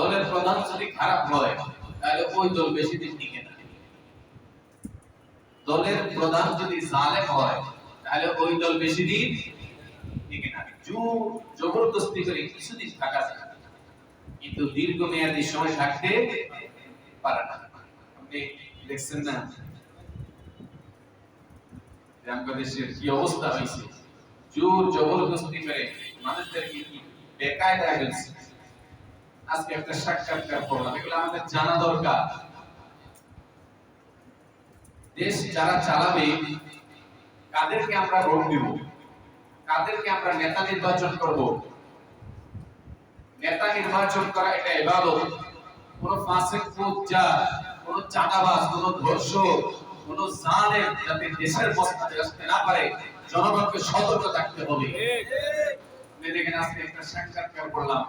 দলের প্রধান যদি খারাপ হয়, তাহলে ওই দল বেশি দিন টিকে না। দলের প্রধান যদি জালেম হয়, তাহলে ওই দল বেশি দিন টিকে না। জোর জবরদস্তি করে কিছুদিন থাকা যায়। কিন্তু দীর্ঘমেয়াদী সময় থাকতে পারে না। আপনি দেখছেন না? আমাদের কি অবস্থা হয়েছে? জোর জবরদস্তি করে মানুষদেরকে কি বেকায়দা ফেলছে? আজকে একটা সাক্ষাৎকার পড়লাম এগুলো আমাদের জানা দরকার। দেশ যারা চালাবে কাদেরকে আমরা ভোট দিব? কাদেরকে আমরা নেতা নির্বাচন করব? নেতা নির্বাচন করা এটা ইবাদত। কোন ফাসিক ফুজ্জার কোন চাঁদাবাজ কোন ধর্ষক কোন জালেম যাতে দেশের মস্তাতে আসতে না পারে জনগণকে সতর্ক থাকতে হবে। দেখেন আজকে একটা সাক্ষাৎকার করলাম।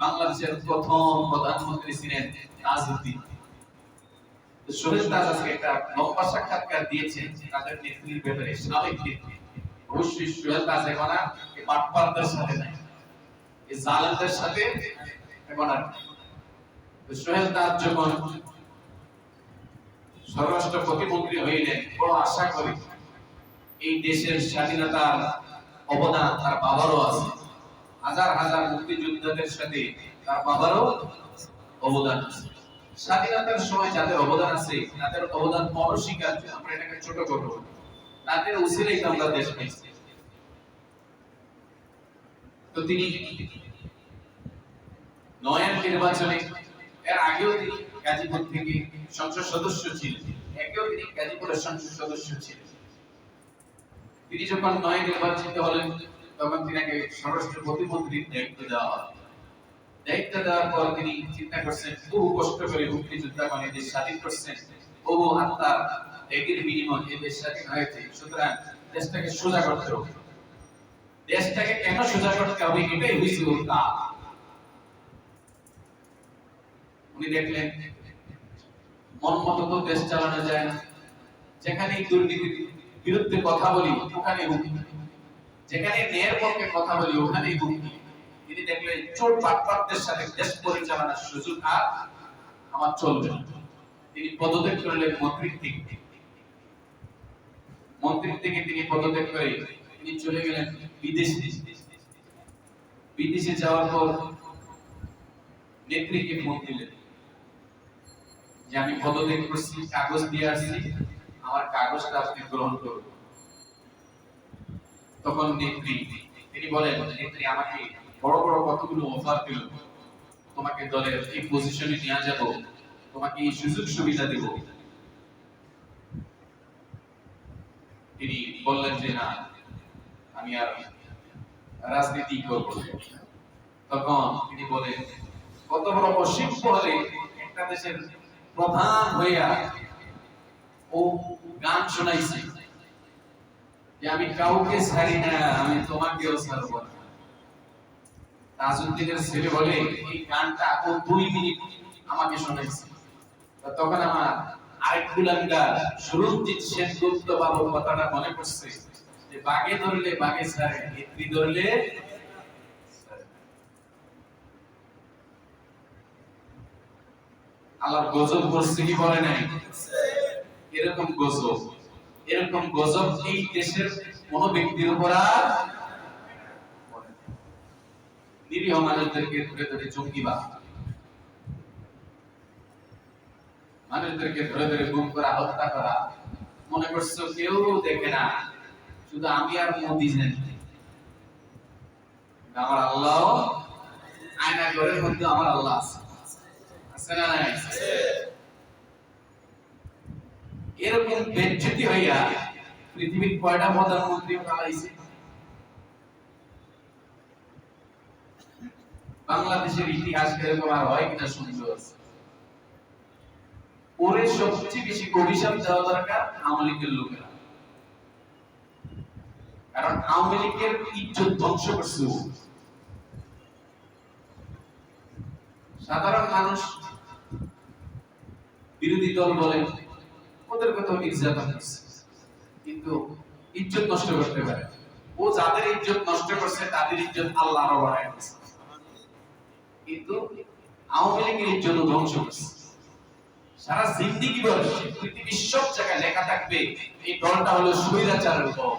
বাংলাদেশের প্রথম প্রধানমন্ত্রী ছিলেন তাজউদ্দিন। সোহেল তাজ আজকে একটা লম্বা সাক্ষাৎকার দিয়েছেন তাদের নেত্রীর ব্যাপারে, সাবেক নেত্রী অবশ্যই সোহেল তাজ এখন আর এই বাটপারদের সাথে নাই। এই সাথে এখন আর তাজ যখন স্বরাষ্ট্র প্রতিমন্ত্রী হইলেন, বড় আশা করি এই দেশের স্বাধীনতার অবদান তার বাবারও আছে। হাজার হাজার মুক্তিযোদ্ধাদের সাথে তার বাবারও অবদান আছে। স্বাধীনতার সময় যাদের অবদান আছে, তাদের অবদান অনস্বীকার্য আমরা এটাকে ছোট করব। তাদের উচিলেই আমরা দেশ তো তিনি নয়ান নির্বাচনে, এর আগেও তিনি গাজীপুর থেকে সংসদ সদস্য ছিলেন। একেও তিনি গাজীপুরের সংসদ সদস্য ছিলেন। তিনি যখন নয় নির্বাচিত হলেন তখন তিনাকে স্বরাষ্ট্র প্রতিমন্ত্রীর দায়িত্ব দেওয়া হয়। দায়িত্ব দেওয়ার পর তিনি চিন্তা করছেন, বহু কষ্ট করে মুক্তিযোদ্ধা মানে দেশ স্বাধীন করছেন, বহু আত্মার ত্যাগের বিনিময় এই দেশ স্বাধীন হয়েছে। সুতরাং দেশটাকে সোজা করতে হবে। দেশটাকে কেন সোজা করতে হবে এটাই হয়েছে ওর কাজ। উনি দেখলেন, মন মতো তো দেশ চালানো যায় না। যেখানেই দুর্নীতির বিরুদ্ধে কথা বলি ওখানে যেখানে ন্যায়ের পক্ষে কথা বলি, ওখানেই হুমকি তিনি দেখলেন চোর পাটপাটদের সাথে দেশ পরিচালনার সুযোগ আর আমার চলবে তিনি পদত্যাগ করলেন মন্ত্রীর থেকে মন্ত্রীর থেকে তিনি পদত্যাগ করে তিনি চলে গেলেন বিদেশে। বিদেশে যাওয়ার পর নেত্রীকে ফোন দিলেন যে, আমি পদত্যাগ করছি, কাগজ দিয়ে আসছি। আমার কাগজটা আপনি গ্রহণ করুন। তখন নেত্রী, তিনি বলেন, নেত্রী, আমাকে বড় বড় কতগুলো অফার দিল। তোমাকে দলের এই পজিশনে নিয়ে যাব, তোমাকে এই সুযোগ সুবিধা দেব। তিনি বললেন যে, না, আমি আর রাজনীতি করব তখন তিনি বলেন, কত বড় অসিদ্ধ হলে একটা দেশের প্রধান হইয়া ও গান শোনাইছে। আমি কাউকে ছাড়ি না, আমি তোমাকেও ছাড়ব না। তাজউদ্দিনের ছেলে বলে, এই গানটা ও দুই মিনিট আমাকে শোনাইছে। তখন আমার আরেক কথাটা মনে যে ধরলে ছাড়ে, নেত্রী ধরলে গজব করছে কি বলে নাই? এরকম গজব। এরকম গজব এই দেশের কোন ব্যক্তির উপর আর নিরীহ মানুষদেরকে ধরে ধরে জঙ্গিবা মানুষদেরকে ধরে ধরে গুম করা, হত্যা করা। মনে করছ কেউ দেখে না, শুধু আমি আর মোদি আমার আল্লাহ, আয়না ঘরের মধ্যে আমার আল্লাহ আছে। আছে না এরকম বেজ্জতি হইয়া পৃথিবীর কয়টা প্রধানমন্ত্রী পালাইছে বাংলাদেশের ইতিহাস এরকম আর হয় কিনা সুন্দর ওরে সবচেয়ে বেশি অভিশাপ দেওয়া দরকার আওয়ামী লীগের লোকেরা। কারণ আওয়ামী লীগের ইজ্জত ধ্বংস করছে সাধারণ মানুষ বিরোধী দল বলে ওদের কথা নির্যাতন করছে কিন্তু ইজ্জত নষ্ট করতে পারে। ও যাদের ইজ্জত নষ্ট করছে, তাদের ইজ্জত আল্লাহ আরও বাড়ায়। কিন্তু আওয়ামী লীগের ইজ্জত ধ্বংস করছে সারা জিন্দিগি বলে পৃথিবীর সব জায়গায় লেখা থাকবে, এই দলটা হলো স্বৈরাচারের দল।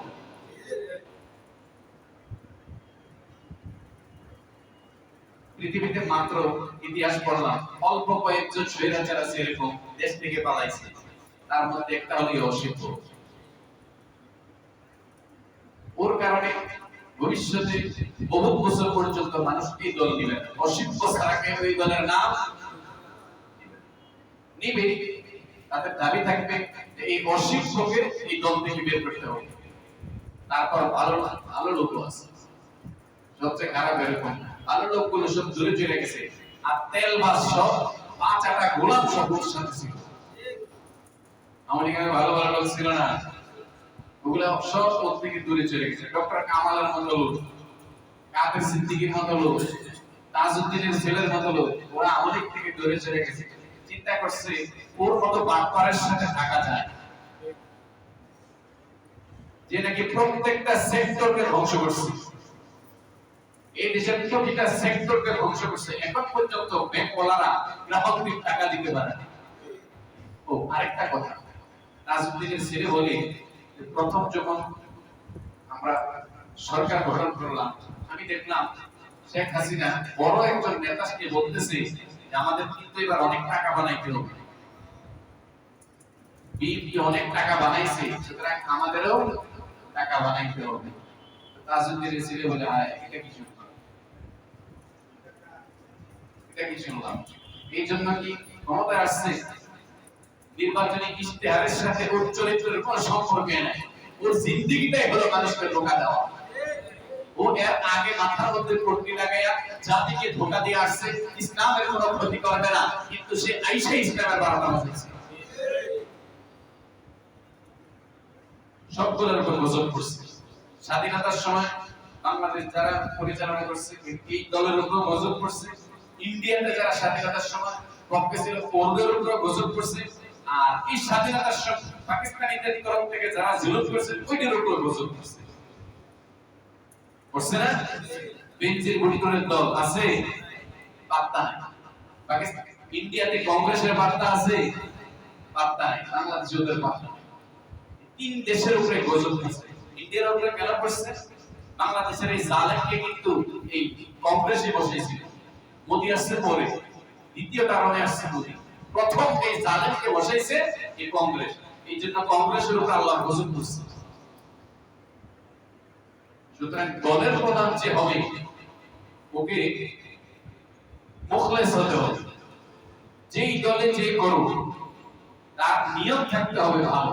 পৃথিবীতে মাত্র ইতিহাস পড়লাম, অল্প কয়েকজন স্বৈরাচার আছে এরকম দেশ থেকে পালাইছে। তার মধ্যে একটা হলো অসিদ্ধ ওর কারণে ভবিষ্যতে বহু বছর পর্যন্ত মানুষ এই দল অসিদ্ধ ছাড়া কেউ এই দলের নাম নিবে। তাদের দাবি থাকবে যে এই এই দল থেকে বের করতে হবে। তারপর ভালো ভালো লোক আছে। সবচেয়ে খারাপ এরকম ভালো লোকগুলো সব দূরে চলে গেছে। আর তেল বাস সব, পাঁচ আটা গোলাম সব সাথে ছিল। আমার এখানে ভালো ভালো লোক ছিল না। ওগুলো সব ওর থেকে দূরে চলে গেছে। ডক্টর কামালের মতো লোক কাদের সিদ্দিকির মতো লোক তাজউদ্দিনের ছেলের মতো লোক ওরা আমাদের থেকে দূরে চলে গেছে। চিন্তা করছে, ওর মতো বাটপারের সাথে থাকা যায়। যে নাকি প্রত্যেকটা সেক্টরকে ধ্বংস করছে। এই দেশের প্রতিটা সেক্টরকে ধ্বংস করছে। এখন পর্যন্ত ব্যাংকওয়ালারা গ্রাহকদের টাকা দিতে পারে। ও, আরেকটা রাজনীতির ছেলে বলে প্রথম যখন আমরা সরকার গঠন করলাম, আমি দেখলাম শেখ হাসিনা বড় একজন নেতাকে বলতেছে যে আমাদের কিন্তু এবার অনেক টাকা বানাইতে হবে। বিএনপি অনেক টাকা বানাইছে, সুতরাং আমাদেরও টাকা বানাইতে হবে। ছেলে এটা কি শুনলাম? এটা কি শুনলাম? এই জন্য কি ক্ষমতায় আসছে? নির্বাচনী ইশতেহারের সাথে ওর চরিত্রের কোনো সম্পর্ক নাই। ওর জিন্দিগিটাই হলো মানুষকে ধোকা দেওয়া। ও এর আগে মাথার মধ্যে পট্টি লাগাইয়া জাতিকে ধোকা দিয়ে আসছে, ইসলামের কোনো ক্ষতি করবে না, কিন্তু সে আইসা ইসলামের বারোটা বাজাইছে সবগুলোর উপর গজব করছে স্বাধীনতার সময় বাংলাদেশ যারা পরিচালনা করছে, এই দলের উপর গজব করছে ইন্ডিয়াতে যারা স্বাধীনতার সময় পক্ষে ছিল উপর গজব করছে আর এই স্বাধীনতার তরফ থেকে যারা ওইটার উপর করছে করছে না? দল আছে পাত্তা পাকিস্তান, ইন্ডিয়াতে কংগ্রেসের পাত্তা আছে পাত্তা নাই। তিন দেশের উপরে গজব করছে ইন্ডিয়ার উপরে কেন করছে বাংলাদেশের এই জালেমকে কিন্তু এই কংগ্রেসে বসেছিল মোদি আসছে পরে। দ্বিতীয় কারণে আসছে মোদি। প্রথম এই জালেমকে বসাইছে এই কংগ্রেস। এই জন্য কংগ্রেসের উপর আল্লাহ গজব করছে। সুতরাং দলের প্রধান যে হবে, ওকে মুখলেস হতে হবে। যেই দলে যে করুক, তার নিয়ম থাকতে হবে ভালো।